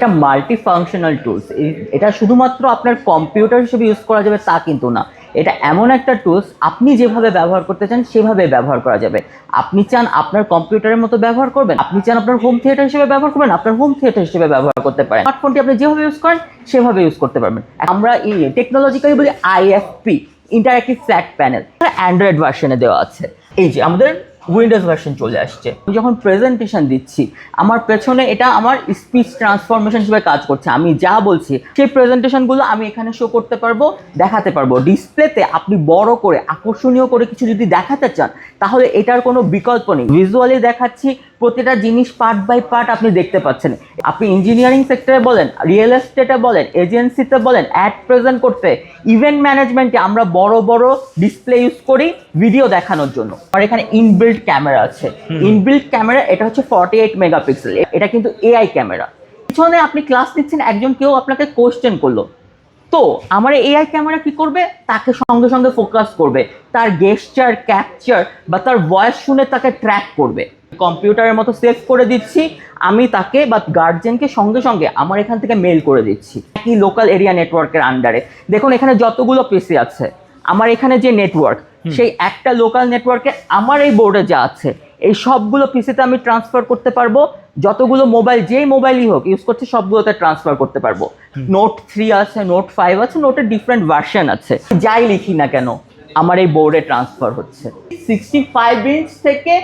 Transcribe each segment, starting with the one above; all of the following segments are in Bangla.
এটা মাল্টি ফাংশনাল টুলস এটা শুধুমাত্র আপনার কম্পিউটার হিসেবে ইউজ করা যাবে তা কিন্তু না। এটা এমন একটা টুলস আপনি যেভাবে ব্যবহার করতে চান সেভাবে ব্যবহার করা যাবে। আপনি চান আপনার কম্পিউটারের মতো ব্যবহার করবেন, আপনি চান আপনার হোম থিয়েটার হিসেবে ব্যবহার করবেন, আপনার হোম থিয়েটার হিসেবে ব্যবহার করতে পারেন। স্মার্টফোনটি আপনি যেভাবে ইউজ করেন, সেভাবে ইউজ করতে পারবেন। আমরা এই টেকনোলজিক্যালি বলি IFP interactive flat panel Android ভার্সনে দেওয়া আছে। এই যে আমাদের উইন্ডোজ ভার্সন চলে আসছে। আমি যখন প্রেজেন্টেশন দিচ্ছি, আমার পেছনে এটা আমার স্পিচ ট্রান্সফরমেশন হিসেবে কাজ করছে। আমি যা বলছি, সেই প্রেজেন্টেশনগুলো আমি এখানে শো করতে পারব, দেখাতে পারব। ডিসপ্লেতে আপনি বড় করে, আকর্ষণীয় করে কিছু যদি দেখাতে চান, তাহলে এটার কোনো বিকল্প নেই। ভিজুয়ালি দেখাচ্ছি প্রতিটা জিনিস পার্ট বাই পার্ট আপনি দেখতে পাচ্ছেন। আপনি ইঞ্জিনিয়ারিং সেক্টরে বলেন রিয়েল এস্টেটে বলেন এজেন্সিতে বলেন অ্যাড প্রেজেন্ট করতে ইভেন্ট ম্যানেজমেন্টে আমরা বড় বড় ডিসপ্লে ইউজ করি ভিডিও দেখানোর জন্য। আর এখানে ইনবিল্ট ক্যামেরা আছে। ইনবিল্ট ক্যামেরা এটা হচ্ছে ফর্টি এইট মেগাপিক্সেল এটা কিন্তু এআই ক্যামেরা পিছনে আপনি ক্লাস নিচ্ছেন একজন কেউ আপনাকে কোশ্চেন করল। তো আমার এআই ক্যামেরা কি করবে? তাকে সঙ্গে সঙ্গে ফোকাস করবে। তার গেস্টার ক্যাপচার বা তার ভয়েস শুনে তাকে ট্র্যাক করবে। কম্পিউটারের মতো সেভ করে দিচ্ছি। আমি তাকে বা গার্জেনকে সঙ্গে সঙ্গে আমার এখান থেকে মেল করে দিচ্ছি। কি লোকাল এরিয়া নেটওয়ার্কের আন্ডারে দেখুন এখানে যতগুলো পিসি আছে আমার এখানে যে নেটওয়ার্ক সেই একটা লোকাল নেটওয়ার্কে আমার এই বোর্ডে যা আছে এই সবগুলো পিসিতে আমি ট্রান্সফার করতে পারব। যতগুলো মোবাইল যেই মোবাইলই হোক ইউজ করছে সবগুলোতে ট্রান্সফার করতে পারব। নোট থ্রি আছে নোট ফাইভ আছে নোটের ডিফারেন্ট ভার্সন আছে। যাই লিখি না কেন আমার এই বোর্ডে ট্রান্সফার হচ্ছে। সিক্সটি ফাইভ ইঞ্চ থেকে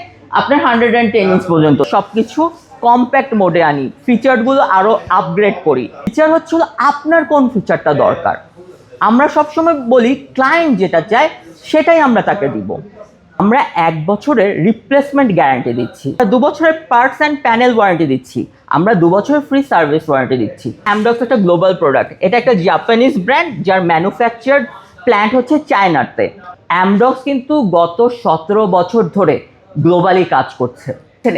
আপনার হান্ড্রেড অ্যান্ড টেন ইঞ্চ পর্যন্ত। সব কিছু কম্প্যাক্ট মোডে আনি। ফিচারগুলো আরও আপগ্রেড করি। ফিচার হচ্ছে হলো আপনার কোন ফিচারটা দরকার। আমরা সবসময় বলি ক্লায়েন্ট যেটা চায় সেটাই আমরা তাকে দিব। আমরা এক বছরের রিপ্লেসমেন্ট গ্যারান্টি দিচ্ছি। দু বছরের পার্টস অ্যান্ড প্যানেল ওয়ারেন্টি দিচ্ছি। আমরা দু বছরের ফ্রি সার্ভিস ওয়ারেন্টি দিচ্ছি। অ্যামডক্স একটা গ্লোবাল প্রোডাক্ট এটা একটা জাপানিজ ব্র্যান্ড যার ম্যানুফ্যাকচার প্ল্যান্ট হচ্ছে চায়নাতে অ্যামডক্স কিন্তু গত সতেরো বছর ধরে গ্লোবালি কাজ করছে।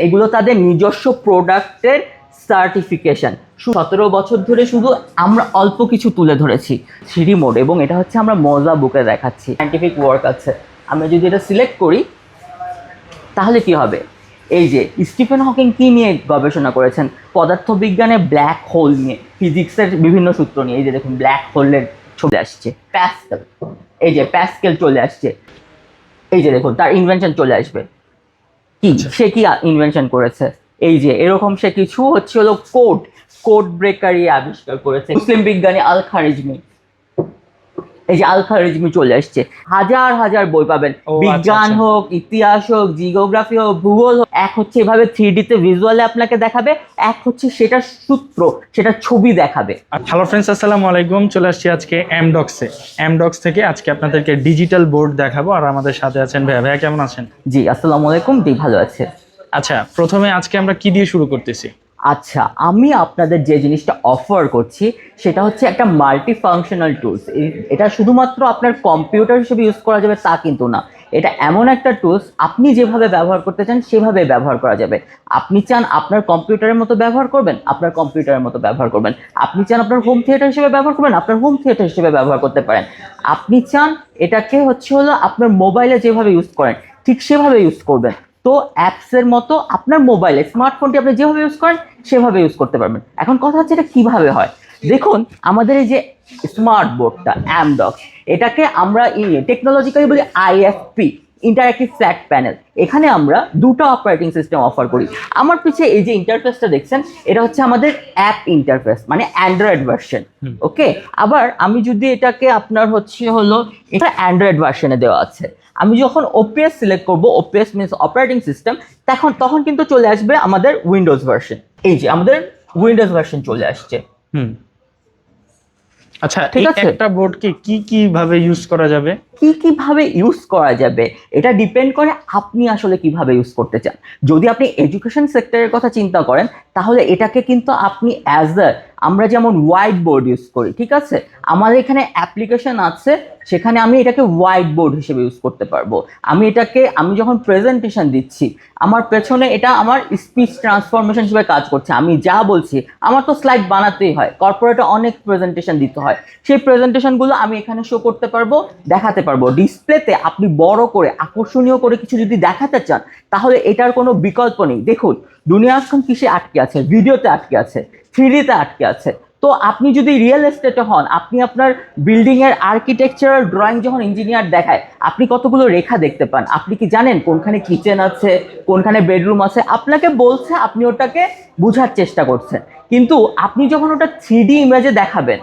এগুলো তাদের নিজস্ব প্রোডাক্টের সার্টিফিকেশন সতেরো বছর ধরে শুধু আমরা অল্প কিছু তুলে ধরেছি থ্রি মোড, এবং এটা হচ্ছে আমরা মজা বুকে দেখাচ্ছি। সাইন্টিফিক ওয়ার্ক আছে। আমরা যদি এটা সিলেক্ট করি, তাহলে কি হবে? এই যে, স্টিফেন হকিং কি নিয়ে গবেষণা করেছেন? পদার্থবিজ্ঞানে ব্ল্যাক হোল নিয়ে ফিজিক্সের বিভিন্ন সূত্র নিয়ে। এই যে দেখুন ব্ল্যাক হোলের ছবি আসছে। প্যাসকেল এই যে প্যাসকেল চলে আসছে। এই যে দেখুন, তার ইনভেনশন চলে আসবে। কি? সে কি ইনভেনশন করেছে? এই যে, এরকম সে কিছু হচ্ছে হলো কোড কোড ব্রেকারি আবিষ্কার করেছে। মুসলিম বিজ্ঞানী আল খারিজমি এই যে আলফা খারিজমি চলে আসছে। হাজার হাজার বই পাবেন। আচ্ছা, বিজ্ঞান আচ্ছা। হোক ইতিহাস হোক জিওগ্রাফি হোক ভূগোল হোক এক হচ্ছে এভাবে থ্রি ডিতে ভিজুয়ালে আপনাকে দেখাবে এক হচ্ছে সেটার সূত্র সেটা ছবি দেখাবে। হ্যালো ফ্রেন্ডস আসসালামু আলাইকুম। চলে আসছি আজকে এমডক্সে এমডক্স থেকে আজকে আপনাদেরকে ডিজিটাল বোর্ড দেখাবো আর আমাদের সাথে আছেন ভাইয়া। ভাইয়া কেমন আছেন? জি আসসালামু আলাইকুম। জি ভালো আছে। আচ্ছা প্রথমে আজকে আমরা কি দিয়ে শুরু করতেছি? আচ্ছা আমি আপনাদের যে জিনিসটা অফার করছি, সেটা হচ্ছে একটা মাল্টি ফাংশনাল টুলস এটা শুধুমাত্র আপনার কম্পিউটার হিসেবে ইউজ করা যাবে তা কিন্তু না। এটা এমন একটা টুলস আপনি যেভাবে ব্যবহার করতে চান, সেভাবে ব্যবহার করা যাবে। আপনি চান আপনার কম্পিউটারের মতো ব্যবহার করবেন, আপনার কম্পিউটারের মতো ব্যবহার করবেন। আপনি চান আপনার হোম থিয়েটার হিসেবে ব্যবহার করবেন, আপনার হোম থিয়েটার হিসেবে ব্যবহার করতে পারেন। আপনি চান এটাকে হচ্ছে হলো আপনার মোবাইলে যেভাবে ইউজ করেন, ঠিক সেভাবে ইউজ করবেন। তো অ্যাপসের মতো আপনার মোবাইলে স্মার্টফোনটি আপনি যেভাবে ইউজ করেন সেভাবে ইউজ করতে পারবেন। এখন কথা হচ্ছে এটা কীভাবে হয়? দেখুন আমাদের এই যে স্মার্ট বোর্ডটা অ্যামডক্স এটাকে আমরা টেকনোলজিক্যালি বলি আইএফপি ইন্টারঅ্যাক্টিভ ফ্ল্যাট প্যানেল এখানে আমরা দুটো অপারেটিং সিস্টেম অফার করি। আমার পিছে এই যে ইন্টারফেসটা দেখছেন এটা হচ্ছে আমাদের অ্যাপ ইন্টারফেস মানে অ্যান্ড্রয়েড ভার্সন ওকে আবার আমি যদি এটাকে আপনার হচ্ছে হলো এটা অ্যান্ড্রয়েড ভার্সনে দেওয়া আছে। আমি যখন ওপিএস সিলেক্ট করব ওপিএস মিনস অপারেটিং সিস্টেম তখন তখন কিন্তু চলে আসবে আমাদের উইন্ডোজ ভার্সন এই যে আমাদের উইন্ডোজ ভার্সন চলে আসছে। হুম। আচ্ছা ঠিক আছে। একটা বোর্ডকে কি কি ভাবে ইউজ করা যাবে? কি কীভাবে ইউজ করা যাবে এটা ডিপেন্ড করে আপনি আসলে কীভাবে ইউজ করতে চান। যদি আপনি এডুকেশন সেক্টরের কথা চিন্তা করেন তাহলে এটাকে কিন্তু আপনি অ্যাজ আ আমরা যেমন হোয়াইট বোর্ড ইউজ করি, ঠিক আছে? আমাদের এখানে অ্যাপ্লিকেশন আছে, সেখানে আমি এটাকে হোয়াইট বোর্ড হিসেবে ইউজ করতে পারব। আমি এটাকে, আমি যখন প্রেজেন্টেশন দিচ্ছি, আমার পেছনে এটা আমার স্পিচ ট্রান্সফরমেশন হিসেবে কাজ করছে। আমি যা বলছি, আমার তো স্লাইড বানাতেই হয় কর্পোরেটে অনেক প্রেজেন্টেশন দিতে হয়। সেই প্রেজেন্টেশনগুলো আমি এখানে শো করতে পারব, দেখাতে পারব। ডিসপ্লেতে আপনি বড় করে, আকর্ষণীয় করে কিছু যদি দেখাতে চান, তাহলে এটার কোনো বিকল্প নেই। দেখুন, দুনিয়া এখন কিসে আটকে আছে? ভিডিওতে আটকে আছে। থ্রিডিতে আটকে আছে। তো আপনি যদি রিয়েল এস্টেটে হন, আপনি আপনার বিল্ডিংয়ের আর্কিটেকচারাল ড্রয়িং যখন ইঞ্জিনিয়ার দেখায়, আপনি কতগুলো রেখা দেখতে পান? আপনি কি জানেন কোনখানে কিচেন আছে, কোনখানে বেডরুম আছে? আপনাকে বলছে, আপনি ওটাকে বোঝার চেষ্টা করছেন। কিন্তু আপনি যখন ওটা থ্রি ডি ইমেজে দেখাবেন,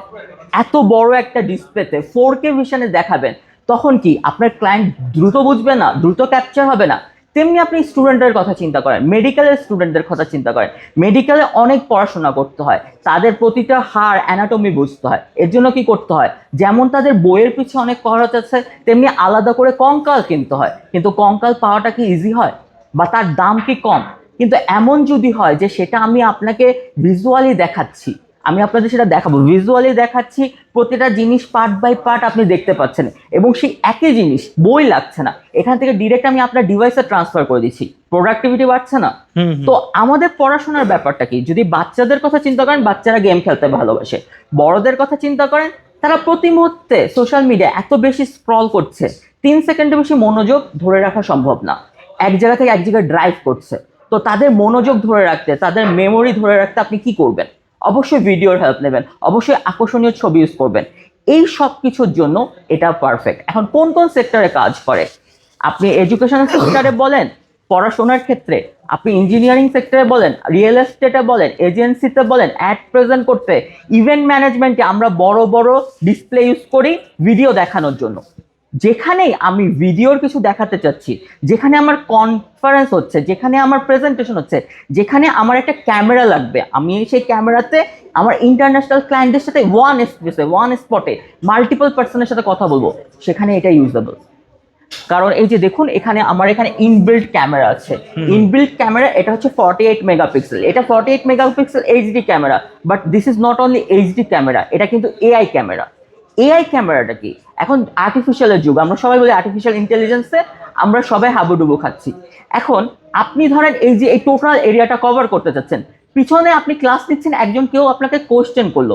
এত বড় একটা ডিসপ্লেতে ফোর কে ভিশনে দেখাবেন, তখন কি আপনার ক্লায়েন্ট দ্রুত বুঝবে না, দ্রুত ক্যাপচার হবে না? তেমনি আপনি স্টুডেন্টের কথা চিন্তা করেন মেডিকেলের স্টুডেন্টদের কথা চিন্তা করেন। মেডিকেলে অনেক পড়াশোনা করতে হয়, তাদের প্রতিটা হাড় অ্যানাটমি বুঝতে হয়। এর জন্য কি করতে হয়? যেমন তাদের বইয়ের পিছনে অনেক খরচ আছে, তেমনি আলাদা করে কঙ্কাল কিনতে হয়। কিন্তু কঙ্কাল পাওয়াটা কি ইজি হয়? বা তার দাম কি কম? কিন্তু এমন যদি হয় যে সেটা আমি আপনাকে ভিজুয়ালি দেখাচ্ছি আমি আপনাদের সেটা দেখাবো। ভিজুয়ালি দেখাচ্ছি প্রতিটা জিনিস পার্ট বাই পার্ট আপনি দেখতে পাচ্ছেন। এবং সেই একই জিনিস বই লাগছে না। এখান থেকে ডিরেক্ট আমি আপনার ডিভাইসে ট্রান্সফার করে দিচ্ছি। প্রোডাক্টিভিটি বাড়ছে না। তো আমাদের পড়াশোনার ব্যাপারটা কি? যদি বাচ্চাদের কথা চিন্তা করেন বাচ্চারা গেম খেলতে ভালোবাসে। বড়দের কথা চিন্তা করেন তারা প্রতি মুহূর্তে সোশ্যাল মিডিয়া এত বেশি স্ক্রল করছে। তিন সেকেন্ডে বেশি মনোযোগ ধরে রাখা সম্ভব না। এক জায়গা থেকে এক জায়গায় ড্রাইভ করছে। তো তাদের মনোযোগ ধরে রাখতে তাদের মেমোরি ধরে রাখতে আপনি কি করবেন? অবশ্যই ভিডিওর হেল্প নেবেন, অবশ্যই আকর্ষণীয় ছবি ইউজ করবেন। এই সব কিছুর জন্য এটা পারফেক্ট এখন কোন কোন সেক্টরে কাজ করে? আপনি এডুকেশনাল সেক্টরে বলেন, পড়াশোনার ক্ষেত্রে। আপনি ইঞ্জিনিয়ারিং সেক্টরে বলেন রিয়েল এস্টেটে বলেন এজেন্সিতে বলেন অ্যাড প্রেজেন্ট করতে। ইভেন্ট ম্যানেজমেন্টে আমরা বড় বড় ডিসপ্লে ইউজ করি ভিডিও দেখানোর জন্য। যেখানেই আমি ভিডিওর কিছু দেখাতে চাচ্ছি যেখানে আমার কনফারেন্স হচ্ছে যেখানে আমার প্রেজেন্টেশন হচ্ছে যেখানে আমার একটা ক্যামেরা লাগবে আমি সেই ক্যামেরাতে আমার ইন্টারন্যাশনাল ক্লায়েন্টদের সাথে ওয়ান স্পেসে ওয়ান স্পটে মাল্টিপল পার্সনের সাথে কথা বলব সেখানে এটা ইউজেবল কারণ এই যে দেখুন এখানে আমার এখানে ইনবিল্ট ক্যামেরা আছে। ইনবিল্ট ক্যামেরা এটা হচ্ছে ফর্টি এইট মেগাপিক্সেল এটা forty eight megapixel HD camera but this is not only HD camera এটা কিন্তু এআই ক্যামেরা এআই ক্যামেরাটা কি? এখন আর্টিফিশিয়ালের যুগ আমরা সবাই বলি আর্টিফিশিয়াল ইন্টেলিজেন্সে আমরা সবাই হাবুডুবু খাচ্ছি। এখন আপনি ধরেন এই যে এই টোটাল এরিয়াটা কভার করতে চাচ্ছেন পিছনে আপনি ক্লাস নিচ্ছেন একজন কেউ আপনাকে কোশ্চেন করল।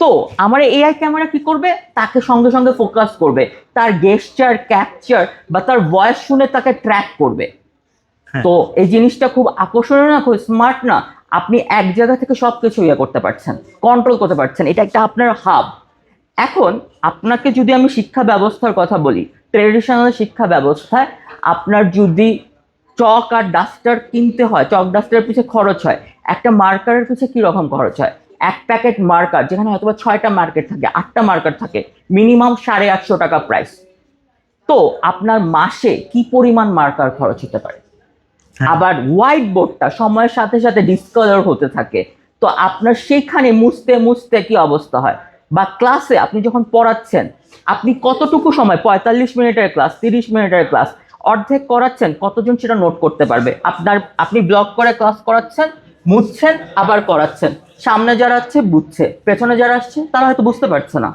তো আমার এআই ক্যামেরা কি করবে? তাকে সঙ্গে সঙ্গে ফোকাস করবে। তার গেস্টার ক্যাপচার বা তার ভয়েস শুনে তাকে ট্র্যাক করবে। হ্যাঁ। তো এই জিনিসটা খুব আকর্ষণীয় না খুব স্মার্ট না? আপনি এক জায়গা থেকে সব কিছু ইয়ে করতে পারছেন কন্ট্রোল করতে পারছেন। এটা একটা আপনার হাব এখন আপনাকে যদি আমি শিক্ষা ব্যবস্থার কথা বলি ট্রেডিশনাল শিক্ষা ব্যবস্থায় আপনার যদি চক আর ডাস্টার কিনতে হয় চক ডাস্টারের পিছে খরচ হয় একটা মার্কারের পিছে কি রকম খরচ হয়? এক প্যাকেট মার্কার যেখানে হয়তো ছয়টা মার্কেট থাকে আটটা মার্কার থাকে মিনিমাম সাড়ে আটশো টাকা প্রাইস তো আপনার মাসে কি পরিমাণ মার্কার খরচ হতে পারে? হ্যাঁ। আবার হোয়াইট বোর্ডটা সময়ের সাথে সাথে ডিসকালার হতে থাকে। তো আপনার সেইখানে মুছতে মুছতে কি অবস্থা হয়? বা ক্লাসে আপনি যখন পড়াচ্ছেন, আপনি কতটুকু সময়, পঁয়তাল্লিশ মিনিটের ক্লাস তিরিশ মিনিটের ক্লাস অর্ধেক করাচ্ছেন, কতজন সেটা নোট করতে পারবে? আপনার, আপনি ব্লক করে ক্লাস করাচ্ছেন, মুছছেন, আবার করাচ্ছেন। সামনে যারা আসছে বুঝছে। পেছনে যারা আসছে, তারা হয়তো বুঝতে পারছে না।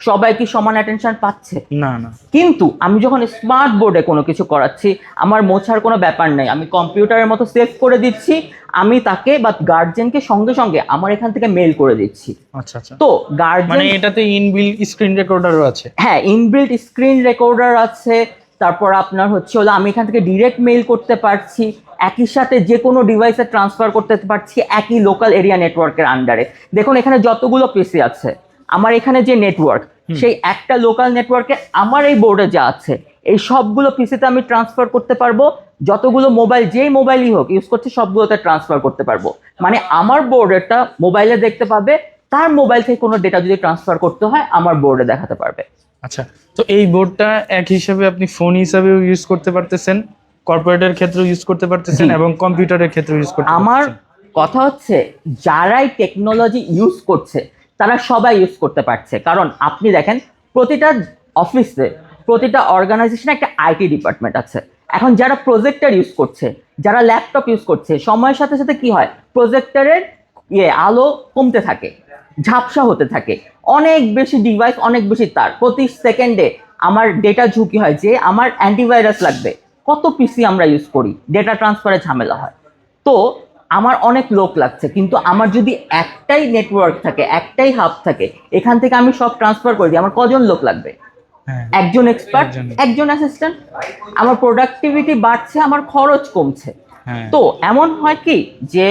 সবাই কি সমান অ্যাটেনশন পাচ্ছে? না না। কিন্তু আমি যখন স্মার্ট বোর্ডে কোনো কিছু করাচ্ছি আমার মোছার কোনো ব্যাপার নেই। আমি কম্পিউটারের মতো সেভ করে দিচ্ছি আমি তাকে বা গার্জেনকে সঙ্গে সঙ্গে আমার এখান থেকে মেল করে দিচ্ছি। আচ্ছা আচ্ছা। তো মানে গার্জেন এটাতে ইনবিল স্ক্রিন রেকর্ডারও আছে। হ্যাঁ ইনবিল্ট স্ক্রিন রেকর্ডার আছে তারপর আপনার হচ্ছে হলো আমি এখান থেকে ডিরেক্ট মেইল করতে পারছি একই সাথে যে কোনো ডিভাইসে ট্রান্সফার করতে পারছি একই লোকাল এরিয়া নেটওয়ার্কের আন্ডারে দেখুন এখানে যতগুলো পিসি আছে আমার এখানে যে নেটওয়ার্ক সেই একটা লোকাল নেটওয়ার্কে আমার এই বোর্ডে যা আছে এই সবগুলো পিসিতে আমি ট্রান্সফার করতে পারব। যতগুলো মোবাইল যেই মোবাইলই হোক ইউজ করছে সবগুলোতে ট্রান্সফার করতে পারব। মানে আমার বোর্ডেরটা মোবাইলে দেখতে পাবে তার মোবাইল থেকে কোনো ডেটা যদি ট্রান্সফার করতে হয় আমার বোর্ডে দেখাতে পারবে। আচ্ছা তো এই বোর্ডটা এক হিসাবে আপনি ফোন হিসাবেও ইউজ করতে পারতেছেন কর্পোরেটের ক্ষেত্রেও ইউজ করতে পারতেছেন এবং কম্পিউটারের ক্ষেত্রেও ইউজ করতে আমার কথা হচ্ছে যারাই টেকনোলজি ইউজ করছে তারা সবাই ইউজ করতে পারছে। কারণ আপনি দেখেন, প্রতিটা অফিসে প্রতিটা অর্গানাইজেশনে একটা আইটি ডিপার্টমেন্ট আছে। এখন যারা প্রজেক্টর ইউজ করছে, যারা ল্যাপটপ ইউজ করছে, সময়ের সাথে সাথে কি হয়? প্রজেক্টারের ইয়ে আলো কমতে থাকে, ঝাপসা হতে থাকে। অনেক বেশি ডিভাইস অনেক বেশি তার। প্রতি সেকেন্ডে আমার ডেটা ঝুঁকি হয় যে আমার অ্যান্টিভাইরাস লাগবে। কত পিসি আমরা ইউজ করি? ডেটা ট্রান্সফারে ঝামেলা হয়। তো আমার অনেক লোক লাগছে কিন্তু আমার যদি একটাই নেটওয়ার্ক থাকে একটাই হাব থাকে এখান থেকে আমি সব ট্রান্সফার করে দিই আমার কজন লোক লাগবে? হ্যাঁ। একজন এক্সপার্ট একজন। অ্যাসিস্ট্যান্ট আমার প্রোডাক্টিভিটি বাড়ছে আমার খরচ কমছে। হ্যাঁ। তো এমন হয় কি যে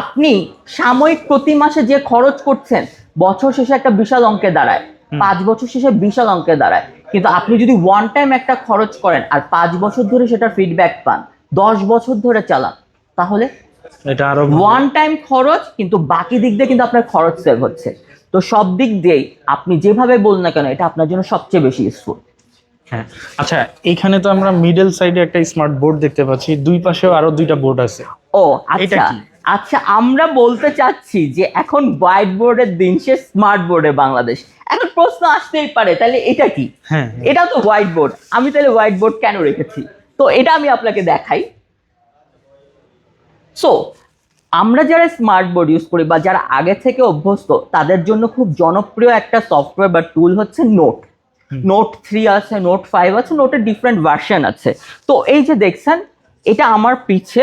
আপনি সাময়িক প্রতি মাসে যে খরচ করছেন বছর শেষে একটা বিশাল অঙ্কে দাঁড়ায় পাঁচ বছর শেষে বিশাল অঙ্কে দাঁড়ায়। কিন্তু আপনি যদি ওয়ান টাইম একটা খরচ করেন আর পাঁচ বছর ধরে সেটা ফিডব্যাক পান দশ বছর ধরে চালান তাহলে এটা আরও ওয়ান টাইম খরচ কিন্তু বাকি দিক দিয়ে কিন্তু আপনার খরচ সেভ হচ্ছে। তো সব দিক দিয়েই আপনি যেভাবে বলুন না কেন এটা আপনার জন্য সবচেয়ে বেশি ইউজফুল হ্যাঁ আচ্ছা এইখানে তো আমরা মিডল সাইডে একটা স্মার্ট বোর্ড দেখতে পাচ্ছি দুই পাশেও আরও দুইটা বোর্ড আছে। ও এটা আচ্ছা আচ্ছা আমরা বলতে চাচ্ছি যে এখন হোয়াইট বোর্ডের দিন সে স্মার্ট বোর্ডে বাংলাদেশ। এখন প্রশ্ন আসতেই পারে তাহলে এটা কি? হ্যাঁ। এটা তো হোয়াইট বোর্ড আমি তাহলে হোয়াইট বোর্ড কেন রেখেছি? তো এটা আমি আপনাকে দেখাই। সো আমরা যারা স্মার্ট বোর্ড ইউজ করি বা যারা আগে থেকে অভ্যস্ত তাদের জন্য খুব জনপ্রিয় একটা সফটওয়্যার বা টুল হচ্ছে নোট নোট থ্রি আছে নোট ফাইভ আছে নোটের ডিফারেন্ট ভার্সন আছে। তো এই যে দেখছেন এটা আমার পিছে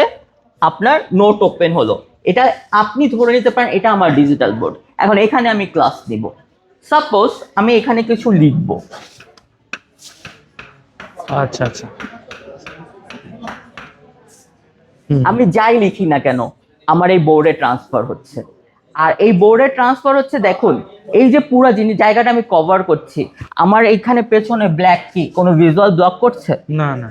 আপনার নোট ওপেন হলো। এটা আপনি ধরে নিতে পারেন এটা আমার ডিজিটাল বোর্ড এখন এখানে আমি ক্লাস নিব সাপোজ আমি এখানে কিছু লিখব। আচ্ছা আচ্ছা। আমি যাই লিখি না কেন আমার এই বোর্ডে ট্রান্সফার হচ্ছে। আর এই বোর্ডে ট্রান্সফার হচ্ছে দেখুন এই যে পুরো জিনিস জায়গাটা আমি কভার করছি আমার এইখানে পেছনে ব্ল্যাক কি কোনো ভিজুয়াল ব্লক করছে? না না।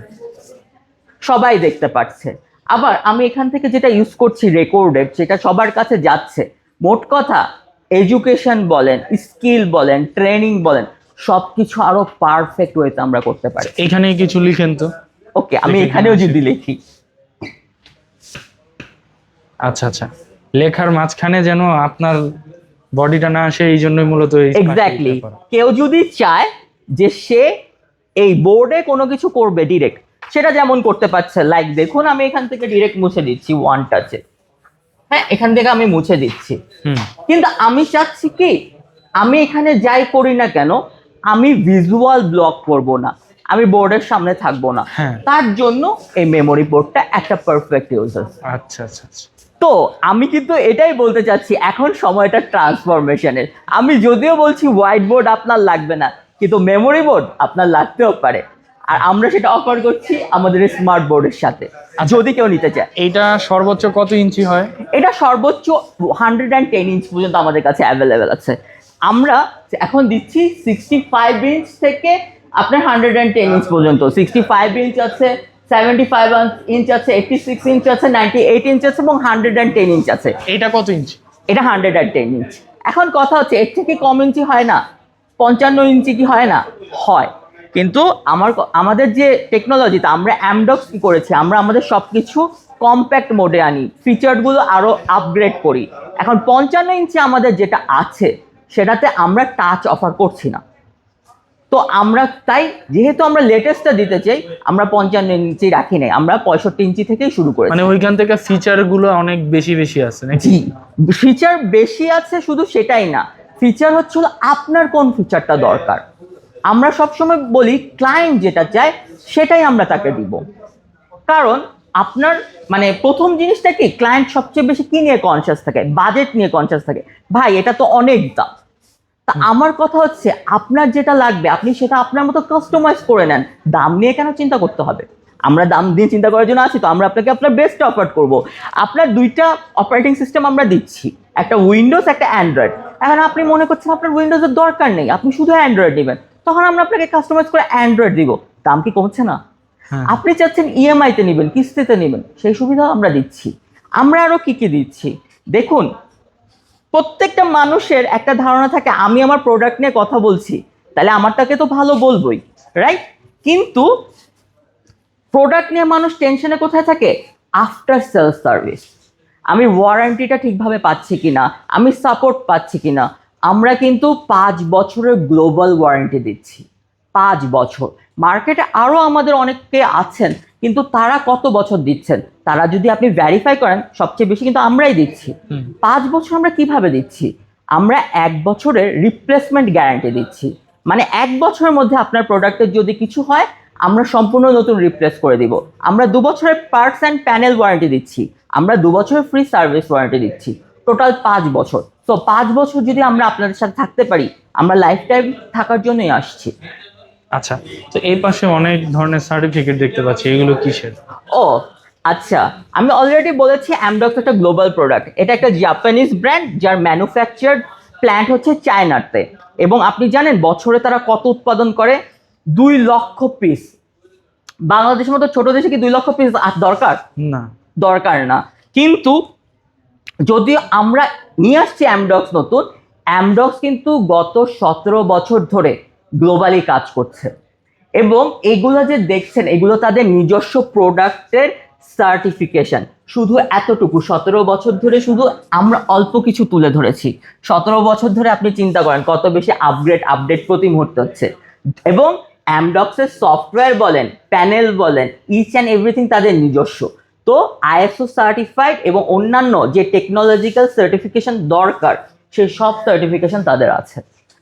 সবাই দেখতে পাচ্ছে আবার আমি এখান থেকে যেটা ইউজ করছি রেকর্ডেড সেটা সবার কাছে যাচ্ছে। মোট কথা এডুকেশন বলেন স্কিল বলেন ট্রেনিং বলেন সব কিছু আরও পারফেক্ট ওয়েতে আমরা করতে পারি এখানে কিছু লিখেন তো। ওকে আমি এখানেও যদি লিখি। আচ্ছা আচ্ছা। লেখার মাঝখানে যেন আপনার বডিটা না আসে এই জন্যই মূলত এক্স্যাক্টলি কেউ যদি চায় যে সে এই বোর্ডে কোনো কিছু করবে ডিরেক্ট সেটা যেমন করতে পারছে লাইক দেখুন আমি এখান থেকে ডিরেক্ট মুছে দিচ্ছি ওয়ান টাচে হ্যাঁ এখান থেকে আমি মুছে দিচ্ছি। কিন্তু আমি চাচ্ছি কি আমি এখানে যাই করি না কেন আমি ভিজুয়াল ব্লক করব না আমি বোর্ডের সামনে থাকব না। হ্যাঁ। তার জন্য এই মেমোরি বোর্ডটা একটা পারফেক্ট ইউজার আচ্ছা আচ্ছা আচ্ছা। তো আমি কিন্তু এটাই বলতে চাচ্ছি এখন সময়টা ট্রান্সফরমেশনের। আমি যদিও বলছি হোয়াইট বোর্ড আপনার লাগবে না কিন্তু মেমোরি বোর্ড আপনার লাগতেও পারে। আর আমরা সেটা অফার করছি আমাদের স্মার্ট বোর্ডের সাথে যদি কেউ নিতে চায়। এটা সর্বোচ্চ কত ইঞ্চি হয়? এটা সর্বোচ্চ হান্ড্রেড অ্যান্ড টেন ইঞ্চ পর্যন্ত আমাদের কাছে অ্যাভেলেবেল আছে। আমরা এখন দিচ্ছি সিক্সটি ফাইভ ইঞ্চ থেকে আপনার হান্ড্রেড অ্যান্ড টেন ইঞ্চ পর্যন্ত। সিক্সটি ফাইভ ইঞ্চ আছে সেভেন্টি ফাইভ ইঞ্চ আছে এইটটি সিক্স ইঞ্চ আছে নাইনটি এইট ইঞ্চ আছে এবং হান্ড্রেড অ্যান্ড টেন ইঞ্চ আছে। এইটা কত ইঞ্চি এটা হান্ড্রেড অ্যান্ড টেন ইঞ্চ এখন কথা হচ্ছে এর থেকে কম ইঞ্চি হয় না পঞ্চান্ন ইঞ্চি কি হয় না? হয়। কিন্তু আমার আমাদের যে টেকনোলজিতে আমরা অ্যামডক্স কি করেছি আমরা আমাদের সব কিছু কম্প্যাক্ট মোডে আনি ফিচারগুলো আরও আপগ্রেড করি। এখন পঞ্চান্ন ইঞ্চি আমাদের যেটা আছে সেটাতে আমরা টাচ অফার করছি না। তো আমরা তাই যেহেতু আমরা লেটেস্টটা দিতে চাই আমরা পঞ্চান্ন ইঞ্চি রাখি নাই আমরা পঁয়ষট্টি ইঞ্চি থেকেই শুরু করেছি। মানে ওইখান থেকে ফিচারগুলো অনেক বেশি বেশি আছে নাকি? জি ফিচার বেশি আছে শুধু সেটাই না ফিচার হচ্ছে হলো আপনার কোন ফিচারটা দরকার। আমরা সবসময় বলি ক্লায়েন্ট যেটা চায় সেটাই আমরা তাকে দিব। কারণ আপনার মানে প্রথম জিনিসটা কি ক্লায়েন্ট সবচেয়ে বেশি কি নিয়ে কনসিয়াস থাকে? বাজেট নিয়ে কনসিয়াস থাকে। ভাই এটা তো অনেক দাম। তা আমার কথা হচ্ছে আপনার যেটা লাগবে আপনি সেটা আপনার মতো কাস্টমাইজ করে নেন। দাম নিয়ে কেন চিন্তা করতে হবে? আমরা দাম দিয়ে চিন্তা করার জন্য আছি তো আমরা আপনাকে আপনার বেস্ট অফার করব। আপনার দুইটা অপারেটিং সিস্টেম আমরা দিচ্ছি একটা উইন্ডোজ একটা অ্যান্ড্রয়েড এখন আপনি মনে করছেন আপনার উইন্ডোজের দরকার নেই আপনি শুধু অ্যান্ড্রয়েড নেবেন। তখন আমরা আপনাকে কাস্টমাইজ করে অ্যান্ড্রয়েড দিব। দাম কি কমছে না? হ্যাঁ। আপনি চাচ্ছেন ইএমআইতে নেবেন কিস্তিতে নেবেন সেই সুবিধাও আমরা দিচ্ছি। আমরা আরও কি কি দিচ্ছি? দেখুন প্রত্যেকটা মানুষের একটা ধারণা থাকে, আমি আমার প্রোডাক্ট নিয়ে কথা বলছি, তাহলে আমারটাকে তো ভালো বলবোই রাইট কিন্তু প্রোডাক্ট নিয়ে মানুষ টেনশনে কোথায় থাকে? আফটার সেল সার্ভিস আমি ওয়ারেন্টিটা ঠিকভাবে পাচ্ছি কিনা? আমি সাপোর্ট পাচ্ছি কিনা? আমরা কিন্তু পাঁচ বছরের গ্লোবাল ওয়ারেন্টি দিচ্ছি, পাঁচ বছর। মার্কেটে আরও আমাদের অনেকে আছেন কিন্তু তারা কত বছর দিচ্ছেন? তারা যদি আপনি ভ্যারিফাই করেন সবচেয়ে বেশি কিন্তু আমরাই দিচ্ছি। পাঁচ বছর আমরা কীভাবে দিচ্ছি? আমরা এক বছরের রিপ্লেসমেন্ট গ্যারান্টি দিচ্ছি। মানে এক বছরের মধ্যে আপনার প্রোডাক্টের যদি কিছু হয় আমরা সম্পূর্ণ নতুন রিপ্লেস করে দিব। আমরা দু বছরের পার্টস অ্যান্ড প্যানেল ওয়ারেন্টি দিচ্ছি। আমরা দু বছরের ফ্রি সার্ভিস ওয়ারেন্টি দিচ্ছি। টোটাল পাঁচ বছর। তো পাঁচ বছর যদি আমরা আপনাদের সাথে থাকতে পারি আমরা লাইফ টাইম থাকার জন্যই আসছি। আচ্ছা তো এই পাশে অনেক ধরনের সার্টিফিকেট দেখতে পাচ্ছি এগুলো কিসের? ও আচ্ছা আমি অলরেডি বলেছি অ্যামডক্স একটা গ্লোবাল প্রোডাক্ট এটা একটা জাপানিজ ব্র্যান্ড যার ম্যানুফ্যাকচার প্ল্যান্ট হচ্ছে চায়নাতে এবং আপনি জানেন বছরে তারা কত উৎপাদন করে? দুই লক্ষ পিস বাংলাদেশের মতো ছোট দেশে কি দুই লক্ষ পিস দরকার? না। দরকার না। কিন্তু যদিও আমরা নিয়ে আসছি অ্যামডক্স নতুন অ্যামডক্স কিন্তু গত সতেরো বছর ধরে গ্লোবালি কাজ করছে। এবং এগুলো যে দেখছেন, এগুলো তাদের নিজস্ব প্রোডাক্টের সার্টিফিকেশন শুধু এতটুকু, সতেরো বছর ধরে শুধু আমরা অল্প কিছু তুলে ধরেছি। সতেরো বছর ধরে আপনি চিন্তা করেন, কত বেশি আপগ্রেড আপডেট প্রতি মুহূর্তে হচ্ছে। এবং অ্যামডক্সের সফটওয়্যার বলেন প্যানেল বলেন ইচ অ্যান্ড এভরিথিং তাদের নিজস্ব। তো আইএসও সার্টিফাইড এবং অন্যান্য যে টেকনোলজিক্যাল সার্টিফিকেশন দরকার, সেই সব সার্টিফিকেশন তাদের আছে।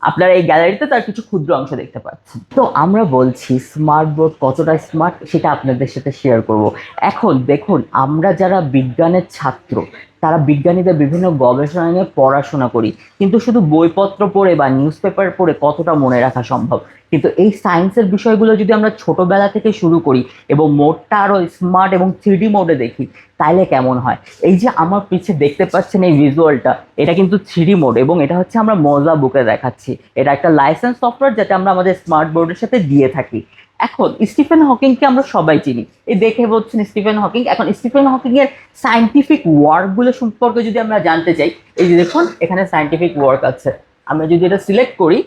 আপনারা এই গ্যালারিতে তার কিছু ক্ষুদ্র অংশ দেখতে পাচ্ছেন। তো আমরা বলছি স্মার্ট বোর্ড কতটা স্মার্ট সেটা আপনাদের সাথে শেয়ার করব। এখন দেখুন, আমরা যারা বিজ্ঞানের ছাত্র তারা বিজ্ঞানীদের বিভিন্ন গবেষণা নিয়ে পড়াশোনা করি। কিন্তু শুধু বইপত্র পড়ে বা নিউজ পেপার পড়ে কতটা মনে রাখা সম্ভব? কিন্তু এই সায়েন্সের বিষয়গুলো যদি আমরা ছোটবেলা থেকে শুরু করি এবং মোডটা আরও স্মার্ট এবং থ্রিডি মোডে দেখি, তাইলে কেমন হয়? এই যে আমার পিছে দেখতে পাচ্ছেন এই ভিজুয়ালটা এটা কিন্তু থ্রিডি মোড এবং এটা হচ্ছে আমরা মজা বুকে দেখাচ্ছি। এটা একটা লাইসেন্স সফটওয়্যার যেটা আমরা আমাদের স্মার্ট বোর্ডের সাথে দিয়ে থাকি। এখন স্টিফেন হকিংকে আমরা সবাই চিনি। এই দেখে বলছেন স্টিফেন হকিং। এখন স্টিফেন হকিং এর সায়েন্টিফিক ওয়ার্কগুলো সম্পর্কে যদি আমরা জানতে চাই, এই যে দেখুন, এখানে সায়েন্টিফিক ওয়ার্ক আছে। আমরা যদি এটা সিলেক্ট করি,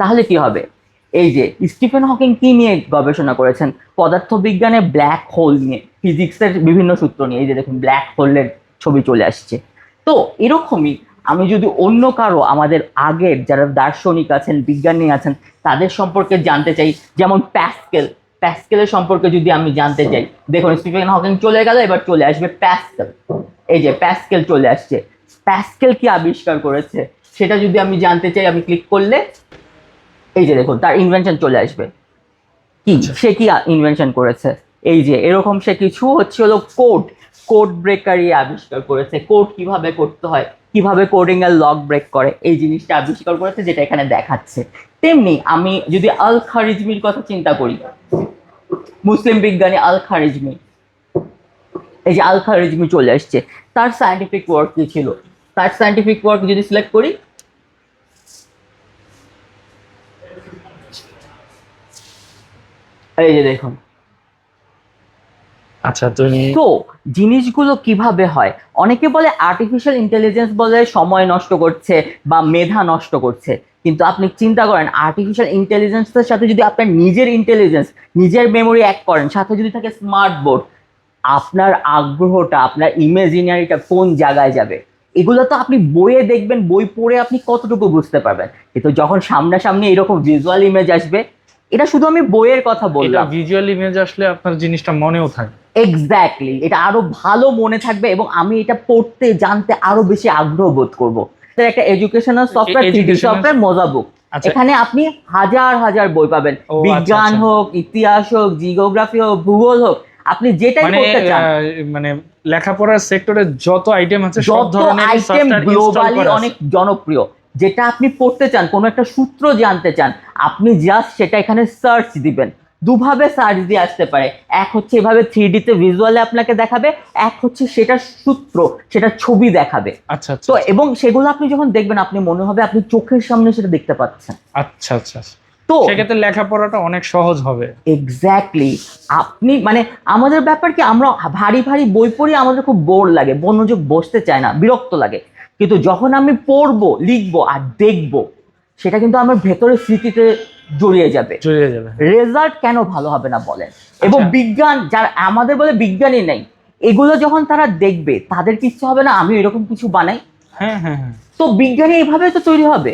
তাহলে কি হবে? এই যে স্টিফেন হকিং কি নিয়ে গবেষণা করেছেন? পদার্থবিজ্ঞানে ব্ল্যাক হোল নিয়ে ফিজিক্সের বিভিন্ন সূত্র নিয়ে। এই যে দেখুন ব্ল্যাক হোলের ছবি চলে আসছে। তো এরকমই আমি যদি অন্য কারও, আমাদের আগের যারা দার্শনিক আছেন, বিজ্ঞানী আছেন, তাদের সম্পর্কে জানতে চাই, যেমন প্যাসকেল। প্যাসকেলের সম্পর্কে যদি আমি জানতে চাই, দেখুন, স্টিফেন হকিং চলে গেল, এবার চলে আসবে প্যাসকেল। এই যে প্যাসকেল চলে আসছে। প্যাসকেল কি আবিষ্কার করেছে? সেটা যদি আমি জানতে চাই, আমি ক্লিক করলে, এই যে দেখুন, তার ইনভেনশন চলে আসবে। কি? সে কি ইনভেনশন করেছে? এই যে, এরকম সে কিছু হচ্ছে হলো কোড কোড ব্রেকারই আবিষ্কার করেছে। কোড কীভাবে করতে হয়? কীভাবে কোডিং এর লক ব্রেক করে, এই জিনিসটা আবিষ্কার করেছে, যেটা এখানে দেখাচ্ছে। তেমনি আমি যদি আল খারিজমির কথা চিন্তা করি, মুসলিম বিজ্ঞানী আল খারিজমি, এই যে আল খারিজমি চলে আসছে তার সায়েন্টিফিক ওয়ার্ক কি ছিল? তার সায়েন্টিফিক ওয়ার্ক যদি সিলেক্ট করি, এই যে দেখুন আচ্ছা তুমি তো জিনিসগুলো কীভাবে হয়? অনেকে বলে আর্টিফিশিয়াল ইন্টেলিজেন্স বলে সময় নষ্ট করছে বা মেধা নষ্ট করছে। কিন্তু আপনি চিন্তা করেন আর্টিফিশিয়াল ইন্টেলিজেন্সের সাথে যদি আপনার নিজের ইন্টেলিজেন্স নিজের মেমোরি অ্যাড করেন সাথে যদি থাকে স্মার্ট বোর্ড আপনার আগ্রহটা আপনার ইমেজিনারিটা কোন জায়গায় যাবে? এগুলো তো আপনি বইয়ে দেখবেন বই পড়ে আপনি কতটুকু বুঝতে পারবেন। কিন্তু যখন সামনাসামনি এরকম ভিজুয়াল ইমেজ আসবে এটা শুধু আমি বইয়ের কথা বললাম। ভিজুয়াল ইমেজ আসলে আপনার জিনিসটা মনেও থাকে এক্স্যাক্টলি এটা আরও ভালো মনে থাকবে এবং আমি এটা পড়তে জানতে আরও বেশি আগ্রহ বোধ করব। একটা এডুকেশনাল সফটওয়্যার সফটওয়্যার মজা বুক আচ্ছা। এখানে আপনি হাজার হাজার বই পাবেন। আচ্ছা, বিজ্ঞান আচ্ছা। হোক ইতিহাস হোক জিওগ্রাফি হোক ভূগোল হোক আপনি যেটাই মানে করতে চান। মানে লেখাপড়ার সেক্টরে যত আইটেম আছে সব ধরনের আইটেম গ্লোবালি অনেক জনপ্রিয় যেটা আপনি পড়তে চান কোনো একটা সূত্র জানতে চান আপনি জাস্ট সেটা এখানে সার্চ দিবেন। দুভাবে সার্চ দিয়ে আসতে পারে। এক হচ্ছে এভাবে থ্রি ডিতে ভিজুয়ালে আপনাকে দেখাবে এক হচ্ছে সেটা সূত্র সেটা ছবি দেখাবে। আচ্ছা আচ্ছা তো এবং সেগুলো আপনি যখন দেখবেন আপনি মনে হবে আপনি চোখের সামনে সেটা দেখতে পাচ্ছেন। আচ্ছা আচ্ছা আচ্ছা। তো সেক্ষেত্রে লেখাপড়াটা অনেক সহজ হবে। এক্স্যাক্টলি আপনি মানে আমাদের ব্যাপার কি আমরা ভারী ভারী বই পড়ি আমাদের খুব বোর লাগে মনোযোগ বসতে চায় না বিরক্ত লাগে। কিন্তু যখন আমি পড়ব লিখব আর দেখব সেটা কিন্তু আমার ভেতরে স্মৃতিতে জড়িয়ে যাবে। জড়িয়ে যাবে রেজাল্ট কেন ভালো হবে না বলেন? এবং আচ্ছা। বিজ্ঞান যারা আমাদের বলে বিজ্ঞানী নেই এগুলো যখন তারা দেখবে তাদের কি ইচ্ছে হবে না আমি এরকম কিছু বানাই। হ্যাঁ হ্যাঁ হ্যাঁ। তো বিজ্ঞানী এইভাবে তো তৈরি হবে।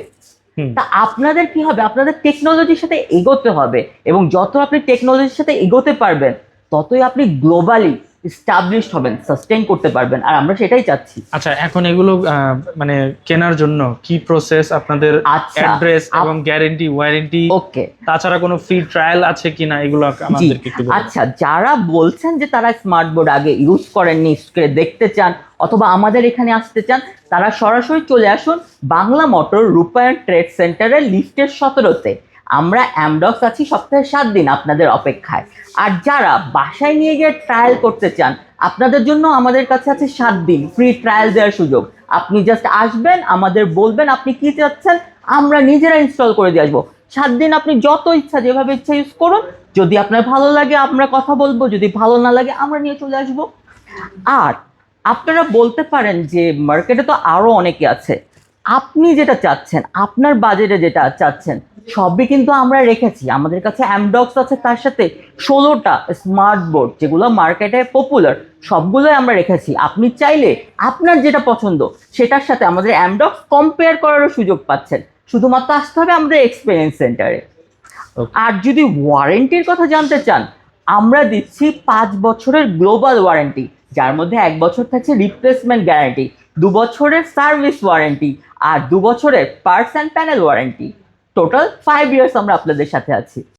তা আপনাদের কি হবে? আপনাদের টেকনোলজির সাথে এগোতে হবে। এবং যত আপনি টেকনোলজির সাথে এগোতে পারবেন ততই আপনি গ্লোবালি স্টাবলিশড হবেন সাস্টেইন করতে পারবেন আর আমরা সেটাই চাচ্ছি। আচ্ছা এখন এগুলো মানে কেনার জন্য কি প্রসেস আপনাদের আচ্ছা, অ্যাড্রেস এবং গ্যারেন্টি ওয়ারেন্টি ওকে তাছাড়া কোনো ফ্রি ট্রায়াল আছে কিনা এগুলো আমাদেরকে একটু বলুন। আচ্ছা যারা বলছেন যে তারা স্মার্ট বোর্ড আগে ইউজ করেননি স্ক্রে দেখতে চান অথবা আমাদের এখানে আসতে চান তারা সরাসরি চলে আসুন বাংলা মোটর রূপায়ণ ট্রেড সেন্টারের লিফটের সতেরোতে। আমরা অ্যামডক্স আছি সপ্তাহে সাত দিন আপনাদের অপেক্ষায়। আর যারা বাসায় নিয়ে গিয়ে ট্রায়াল করতে চান, আপনাদের জন্য আমাদের কাছে আছে সাত দিন ফ্রি ট্রায়াল দেওয়ার সুযোগ। আপনি জাস্ট আসবেন, আমাদের বলবেন আপনি কি চাচ্ছেন, আমরা নিজেরা ইনস্টল করে দিয়ে আসব। সাত দিন আপনি যত ইচ্ছা যেভাবে ইচ্ছা ইউজ করুন, যদি আপনার ভালো লাগে আমরা কথা বলব, যদি ভালো না লাগে আমরা নিয়ে চলে আসব। আর আপনারা বলতে পারেন যে মার্কেটে তো আরও অনেকে আছে। আপনি যেটা চাচ্ছেন আপনার বাজেটে যেটা চাচ্ছেন সবই কিন্তু আমরা রেখেছি। আমাদের কাছে অ্যামডক্স আছে তার সাথে ষোলোটা স্মার্ট বোর্ড যেগুলো মার্কেটে পপুলার সবগুলোই আমরা রেখেছি। আপনি চাইলে আপনার যেটা পছন্দ সেটার সাথে আমাদের অ্যামডক্স কম্পেয়ার করারও সুযোগ পাচ্ছেন। শুধুমাত্র আসতে হবে আমাদের এক্সপিরিয়েন্স সেন্টারে আর যদি ওয়ারেন্টির কথা জানতে চান আমরা দিচ্ছি পাঁচ বছরের গ্লোবাল ওয়ারেন্টি যার মধ্যে এক বছর থাকছে রিপ্লেসমেন্ট গ্যারান্টি দু বছরের সার্ভিস ওয়ারেন্টি আর দু বছরের parts and panel warranty total five years আমরা আপনাদের সাথে আছি।